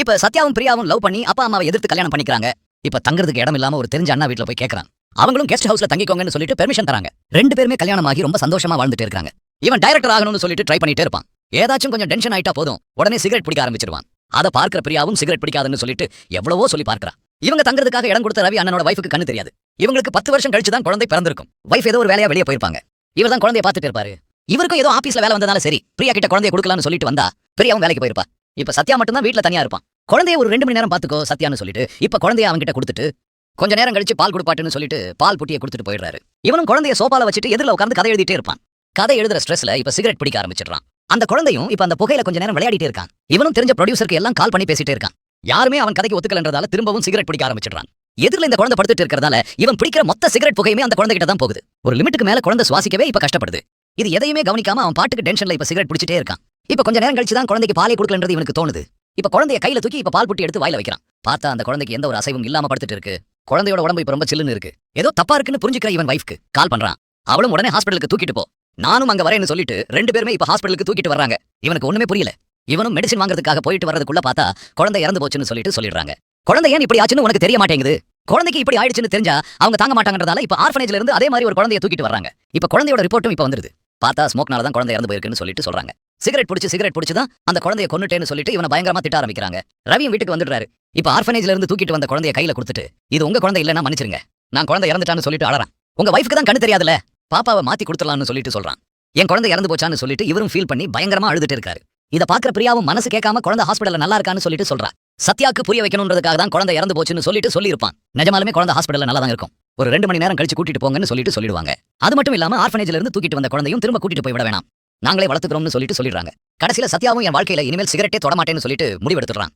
இப்ப சத்யாவும் பிரியாவும் லவ் பண்ணி அப்பா அம்மாவை எதிர்த்து கல்யாணம் பண்ணிக்கிறாங்க. இப்ப தங்குறதுக்கு இடம் இல்லாம ஒரு தெரிஞ்ச அண்ணா வீட்ல போய் கேட்கறான் அவங்களும் கெஸ்ட் ஹவுஸ்ல தங்கிக்கோங்கன்னு சொல்லிட்டு பெர்மிஷன் தராங்க. ரெண்டு பேருமே கல்யாணம் ஆகி ரொம்ப சந்தோஷமா வாழ்ந்துட்டு இருக்காங்க. இவன் டைரக்டர் ஆகணும்னு சொல்லிட்டு ட்ரை பண்ணிட்டே இருப்பான். ஏதாச்சும் கொஞ்சம் டென்ஷன் ஆயிட்டா போதும். உடனே சிகரெட் பிடிக்க ஆரம்பிச்சிருவான். அதை பார்க்கிற பிரியாவும் சிகரெட் பிடிக்காதுன்னு சொல்லிட்டு எவ்வளவோ சொல்லி பார்க்கறான். இவங்க தங்குறதுக்காக இடம் கொடுத்த ரவி அண்ணனோட வைஃபுக்கு கண்ணு தெரியாது. இவங்களுக்கு பத்து வருஷம் கழிச்சு தான் குழந்தை பிறந்திருக்கும். வைஃப் ஏதோ ஒரு வேலையா வெளியே போயிருப்பாங்க. இவர் தான் குழந்தைய பார்த்துட்டு இருப்பாரு. இவருக்கும் ஏதோ ஆபீஸ்ல வேலை வந்ததால சரி பிரியா கிட்ட குழந்தைய கொடுக்கலாம்னு சொல்லிட்டு வந்தா பிரியாவும் வேலைக்கு போயிருப்பா. இப்ப சத்யா மட்டும் தான் வீட்ல தனியா இருப்பான். குழந்தைய ஒரு ரெண்டு மணி நேரம் பாத்துக்கோ சத்யான்னு சொல்லிட்டு இப்ப குழந்தைய அவன்கிட்ட கொடுத்துட்டு கொஞ்ச நேரம் கழிச்சு பால் கொடுப்பாட்டுன்னு சொல்லிட்டு பால் புட்டியை கொடுத்துட்டு போயிடுறாரு. இவனும் குழந்தைய சோபால வச்சுட்டு எதிரில் உட்காந்து கதை எழுதிட்டே இருப்பான். கதை எழுதுற ஸ்ட்ரெஸ்ல இப்ப சிகரெட் பிடிக்க ஆரம்பிச்சிடறான். அந்த குழந்தையும் இப்ப அந்த புகையில கொஞ்ச நேரம் விளையாடிட்டே இருக்கான். இவனும் தெரிஞ்ச ப்ரொடியூசருக்கு எல்லாம் கால் பண்ணி பேசிட்டே இருக்கான். யாருமே அவன் கதைக்கு ஒத்துக்கலன்றதால திரும்பவும் சிகரெட் பிடிக்க ஆரம்பிச்சிடுறான். எதிரில் இந்த குழந்தை படுத்துட்டு இருக்கிறதால இவன் பிடிக்கிற மொத்த சிகரெட் புகையுமே அந்த குழந்தைகிட்ட தான் போகுது. ஒரு லிமிட்டுக்கு மேல குழந்தை சுவாசிக்கவே இப்ப கஷ்டப்படுது. இது எதையுமே கவனிக்காம அவன் பாட்டுக்கு டென்ஷன்ல இப்ப சிகரெட் பிடிச்சிட்டே இருக்கான். இப்ப கொஞ்ச நேரம் கழிச்சு தான் குழந்தைக்கு பாலை கொடுக்கலன்றது இவனுக்கு தோணுது. இப்ப குழந்தைய கையில தூக்கி இப்ப பால் புட்டி எடுத்து வாயில வைக்கிறான். பார்த்தா அந்த குழந்தைக்கு எந்த ஒரு அசைவும் இல்லாம படுத்துட்டு இருக்கு. குழந்தையோட உடம்பு இப்ப ரொம்ப சில்லுன்னு இருக்கு. ஏதோ தப்பா இருக்குன்னு புரிஞ்சுக்கிற இவன் வைஃப்க்கு கால் பண்றான். அவளும் உடனே ஹாஸ்பிடலுக்கு தூக்கிட்டு போ. நானும் அங்க வரேன்னு சொல்லிட்டு ரெண்டு பேருமே இப்ப ஹாஸ்பிடலுக்கு தூக்கிட்டு வர்றாங்க. இவனுக்கு ஒண்ணுமே புரியல. இவனும் மெடிசின் வாங்குறதுக்காக போயிட்டு வரதுக்குள்ள பார்த்தா குழந்தை இறந்து போச்சுன்னு சொல்லிட்டு சொல்லிடுறாங்க. குழந்தை ஏன் இப்படி ஆச்சுன்னு உனக்கு தெரிய மாட்டேங்குது? குழந்தைக்கு இப்படி ஆயிடுச்சுன்னு தெரிஞ்சா அவங்க தாங்க மாட்டாங்கன்றதால இப்ப ஆர்ஃபனேஜ்ல இருந்து அதே மாதிரி ஒரு குழந்தைய தூக்கிட்டு வர்றாங்க. இப்ப குழந்தையோட ரிப்போர்ட்டும் இப்ப வந்துருது. பார்த்தா ஸ்மோக்னால தான் குழந்தை இறந்து போயிருக்குன்னு சொல்லிட்டு சொல்றாங்க. சிகரெட் பிடிச்சி சிகரெட் பிடிச்சி தான் அந்த குழந்தைய கொண்டுட்டேன்னு சொல்லிட்டு இவனை பயங்கரமா திட்ட ஆரம்பிக்கிறாங்க. ரவியும் வீட்டுக்கு வந்துடுறாரு. இப்ப ஆர்ஃபனேஜ்ல இருந்து தூக்கிட்டு வந்த குழந்தைய கையில கொடுத்துட்டு இது உங்க குழந்தை இல்லைன்னா மன்னிச்சிருங்க. நான் குழந்தை இறந்துட்டான்னு சொல்லிட்டு அழறான். உங்க வைஃப்க்கு தான் கண்ணு தெரியாதுல பாப்பாவை மாத்தி கொடுத்துடலாம்னு சொல்லிட்டு சொல்றான். என் குழந்தை இறந்து போச்சான்னு சொல்லிட்டு இவரும் ஃபீல் பண்ணி பயங்கரமா அழுதுட்டு இருக்காரு. இதை பாக்குற பிரியாவும் மனசு கேட்காம குழந்தை ஹாஸ்பிடல்ல நல்லா இருக்கான்னு சொல்லிட்டு சொல்றா சத்யாக்கு புரிய வைக்கணுன்றதுக்காக தான் குழந்தை இறந்து போச்சுன்னு சொல்லிட்டு சொல்லியிருப்பான். நிஜமாலுமே குழந்தை ஹாஸ்பிடல்ல நல்லா தான் இருக்கும். ஒரு ரெண்டு மணி நேரம் கழிச்சு கூட்டிட்டு போங்கன்னு சொல்லிட்டு சொல்லிடுவாங்க. அது மட்டும் இல்லாம ஆர்ஃபனேஜ்ல இருந்து தூக்கிட்டு வந்த குழந்தையும் திரும்ப கூட்டிட்டு போய் விட வேணாம். நாங்களே வளர்த்துக்கிறோம்னு சொல்லிட்டு சொல்லிடுறாங்க. கடைசியில சத்யாவும் என் வாழ்க்கையில் இனிமேல் சிகரெட்டே தொடமாட்டேன்னு சொல்லிட்டு முடிவெடுத்துறான்